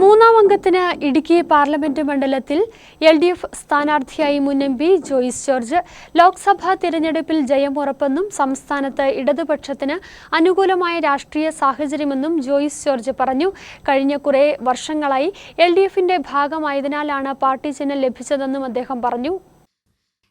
മൂന്നാം അംഗത്തിന് ഇടുക്കി പാർലമെന്റ് മണ്ഡലത്തിൽ എൽ ഡി എഫ് സ്ഥാനാർത്ഥിയായി മുൻ M P Joyce George. Lok Sabha തിരഞ്ഞെടുപ്പിൽ ജയമുറപ്പെന്നും സംസ്ഥാനത്ത് ഇടതുപക്ഷത്തിന് അനുകൂലമായ രാഷ്ട്രീയ സാഹചര്യമെന്നും ജോയിസ് ജോർജ് പറഞ്ഞു. കഴിഞ്ഞ കുറേ വർഷങ്ങളായി എൽ ഡി എഫിന്റെ ഭാഗമായതിനാലാണ് പാർട്ടി ചിഹ്നം ലഭിച്ചതെന്നും അദ്ദേഹം പറഞ്ഞു.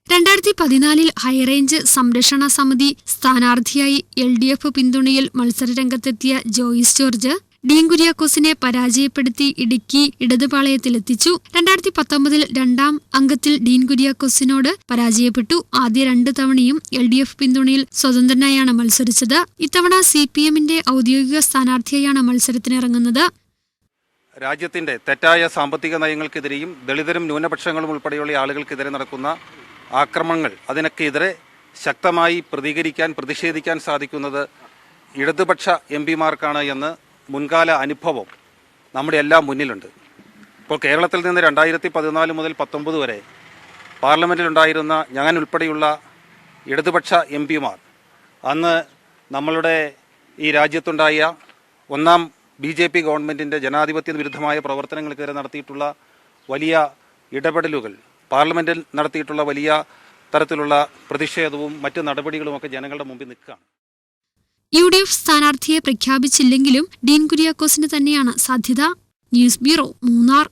രണ്ടായിരത്തി പതിനാലിൽ ഹൈറേഞ്ച് സംരക്ഷണ സമിതി സ്ഥാനാർത്ഥിയായി എൽ ഡി എഫ് പിന്തുണയിൽ മത്സരരംഗത്തെത്തിയ ജോയിസ് ജോർജ് ഡീൻ കുര്യാക്കോസിനെ പരാജയപ്പെടുത്തി ഇടുക്കി ഇടതുപാളയത്തിലെത്തിച്ചു. രണ്ടായിരത്തി പത്തൊമ്പതിൽ രണ്ടാം അംഗത്തിൽ ഡീൻ കുര്യാക്കോസിനോട് പരാജയപ്പെട്ടു. ആദ്യ രണ്ട് തവണയും എൽ ഡി എഫ് പിന്തുണയിൽ സ്വതന്ത്രനായാണ് മത്സരിച്ചത്. ഇത്തവണ സി പി എമ്മിന്റെ ഔദ്യോഗിക സ്ഥാനാർത്ഥിയായാണ് മത്സരത്തിനിറങ്ങുന്നത്. രാജ്യത്തിന്റെ തെറ്റായ സാമ്പത്തിക നയങ്ങൾക്കെതിരെയും ദളിതരും ന്യൂനപക്ഷങ്ങളും ഉൾപ്പെടെയുള്ള ആളുകൾക്കെതിരെ നടക്കുന്ന ആക്രമണങ്ങൾ അതിനൊക്കെതിരെ ശക്തമായി പ്രതികരിക്കാൻ പ്രതിഷേധിക്കാൻ സാധിക്കുന്നത് ഇടതുപക്ഷ എം പിമാർക്കാണ് എന്ന് മുൻകാല അനുഭവം നമ്മുടെ എല്ലാം മുന്നിലുണ്ട്. ഇപ്പോൾ കേരളത്തിൽ നിന്ന് രണ്ടായിരത്തി പതിനാല് മുതൽ പത്തൊമ്പത് വരെ പാർലമെന്റിലുണ്ടായിരുന്ന ഞാൻ ഉൾപ്പെടെയുള്ള ഇടതുപക്ഷ എം പിമാർ അന്ന് നമ്മളുടെ ഈ രാജ്യത്തുണ്ടായ ഒന്നാം ബി ജെ പി ഗവൺമെന്റിന്റെ ജനാധിപത്യ വിരുദ്ധമായ പ്രവർത്തനങ്ങൾക്കെതിരെ നടത്തിയിട്ടുള്ള വലിയ ഇടപെടലുകൾ പാർലമെന്റിൽ നടത്തിയിട്ടുള്ള വലിയ തരത്തിലുള്ള പ്രതിഷേധവും മറ്റ് നടപടികളുമൊക്കെ ജനങ്ങളുടെ മുമ്പിൽ നിൽക്കുകയാണ്. യു ഡി എഫ് സ്ഥാനാർത്ഥിയെ പ്രഖ്യാപിച്ചില്ലെങ്കിലും ഡീൻ കുര്യാക്കോസിന് തന്നെയാണ് സാധ്യത. News bureau Munnar.